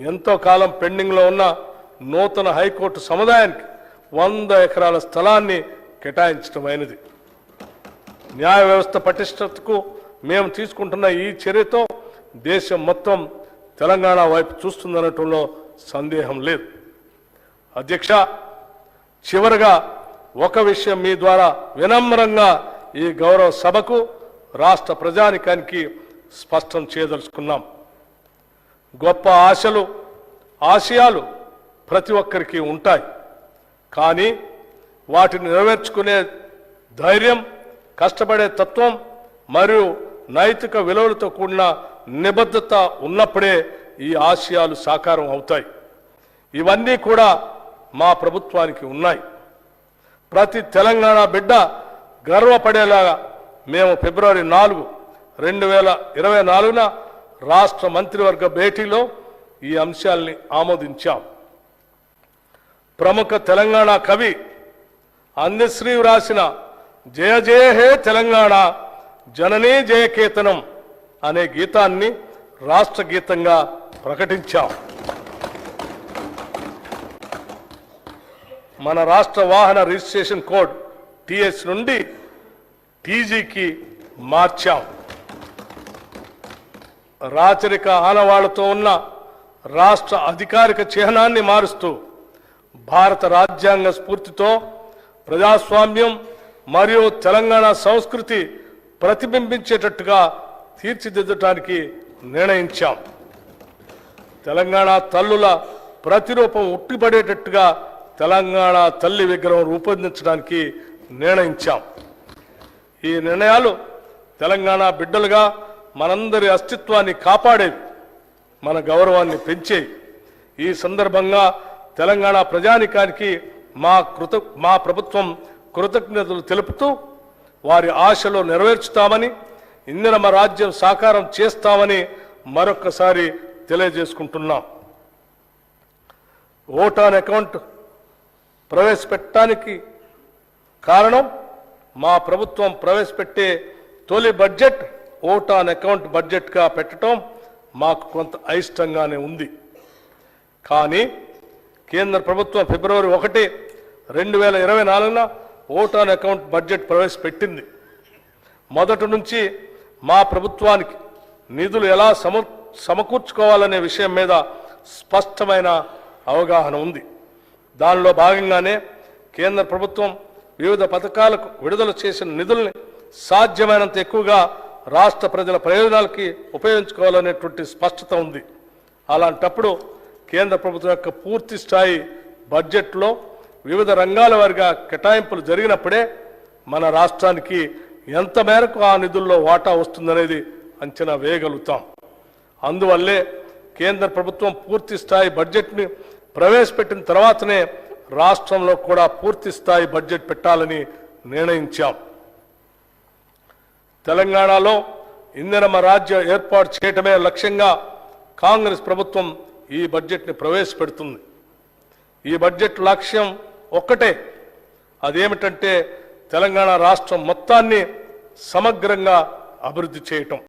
ఎంతో కాలం పెండింగ్లో ఉన్న నూతన హైకోర్టు సముదాయానికి వంద ఎకరాల స్థలాన్ని కేటాయించడమైనది న్యాయ వ్యవస్థ పటిష్టతకు మేము తీసుకుంటున్న ఈ చర్యతో దేశం మొత్తం తెలంగాణ వైపు చూస్తుందనటంలో సందేహం లేదు. అధ్యక్ష చివరగా ఒక విషయం మీ ద్వారా వినమ్రంగా ఈ గౌరవ సభకు రాష్ట్ర ప్రజానికానికి స్పష్టం చేయదలుచుకున్నాం. గొప్ప ఆశలు ఆశయాలు ప్రతి ఒక్కరికి ఉంటాయి. కానీ వాటిని నెరవేర్చుకునే ధైర్యం కష్టపడే తత్వం మరియు నైతిక విలువలతో కూడిన నిబద్ధత ఉన్నప్పుడే ఈ ఆశయాలు సాకారం అవుతాయి. ఇవన్నీ కూడా మా ప్రభుత్వానికి ఉన్నాయి. ప్రతి తెలంగాణ బిడ్డ గర్వపడేలాగా మేము ఫిబ్రవరి నాలుగు రెండు వేల ఇరవై నాలుగున రాష్ట్ర మంత్రివర్గ భేటీలో ఈ అంశాల్ని ఆమోదించాం. ప్రముఖ తెలంగాణ కవి అందశ్రీ వ్రాసిన జయ జయ హే తెలంగాణ జననీ జయకేతనం అనే గీతాన్ని రాష్ట్ర గీతంగా ప్రకటించాం. మన రాష్ట్ర వాహన రిజిస్ట్రేషన్ కోడ్ టిఎస్ నుండి టీజీకి మార్చాం. రాచరిక ఆనవాళ్ళతో ఉన్న రాష్ట్ర అధికారిక చిహ్నాన్ని మారుస్తూ భారత రాజ్యాంగ స్ఫూర్తితో ప్రజాస్వామ్యం మరియు తెలంగాణ సంస్కృతి ప్రతిబింబించేటట్టుగా తీర్చిదిద్దటానికి నిర్ణయించాం. తెలంగాణ తల్లుల ప్రతిరూపం ఉట్టిపడేటట్టుగా తెలంగాణ తల్లి విగ్రహం రూపొందించడానికి నిర్ణయించాం. ఈ నిర్ణయాలు తెలంగాణ బిడ్డలుగా మనందరి అస్తిత్వాన్ని కాపాడేవి మన గౌరవాన్ని పెంచేవి. ఈ సందర్భంగా తెలంగాణ ప్రజానికానికి మా కృత మా ప్రభుత్వం కృతజ్ఞతలు తెలుపుతూ వారి ఆశలు నెరవేర్చుతామని ఇందిరమ రాజ్యం సాకారం చేస్తామని మరొక్కసారి తెలియజేసుకుంటున్నాం. ఓటాన్ అకౌంట్ ప్రవేశపెట్టడానికి కారణం మా ప్రభుత్వం ప్రవేశపెట్టే తొలి బడ్జెట్ ఓట్ ఆన్ అకౌంట్ బడ్జెట్గా పెట్టడం మాకు కొంత అయిష్టంగానే ఉంది. కానీ కేంద్ర ప్రభుత్వం ఫిబ్రవరి ఒకటి రెండు వేల ఇరవై నాలుగున ఓట్ ఆన్ అకౌంట్ బడ్జెట్ ప్రవేశపెట్టింది. మొదటి నుంచి మా ప్రభుత్వానికి నిధులు ఎలా సమ సమకూర్చుకోవాలనే విషయం మీద స్పష్టమైన అవగాహన ఉంది. దానిలో భాగంగానే కేంద్ర ప్రభుత్వం వివిధ పథకాలకు విడుదల చేసిన నిధుల్ని సాధ్యమైనంత ఎక్కువగా రాష్ట్ర ప్రజల ప్రయోజనాలకి ఉపయోగించుకోవాలనేటువంటి స్పష్టత ఉంది. అలాంటప్పుడు కేంద్ర ప్రభుత్వం యొక్క పూర్తి స్థాయి బడ్జెట్లో వివిధ రంగాల వారిగా కేటాయింపులు జరిగినప్పుడే మన రాష్ట్రానికి ఎంత మేరకు ఆ నిధుల్లో వాటా వస్తుందనేది అంచనా వేయగలుగుతాం. అందువల్లే కేంద్ర ప్రభుత్వం పూర్తి స్థాయి బడ్జెట్ని ప్రవేశపెట్టిన తర్వాతనే రాష్ట్రంలో కూడా పూర్తి స్థాయి బడ్జెట్ పెట్టాలని నిర్ణయించాం. తెలంగాణలో ఇంధనమ రాజ్య ఏర్పాటు చేయటమే లక్ష్యంగా కాంగ్రెస్ ప్రభుత్వం ఈ బడ్జెట్ని ప్రవేశపెడుతుంది. ఈ బడ్జెట్ లక్ష్యం ఒక్కటే. అదేమిటంటే తెలంగాణ రాష్ట్రం మొత్తాన్ని సమగ్రంగా అభివృద్ధి చేయటం.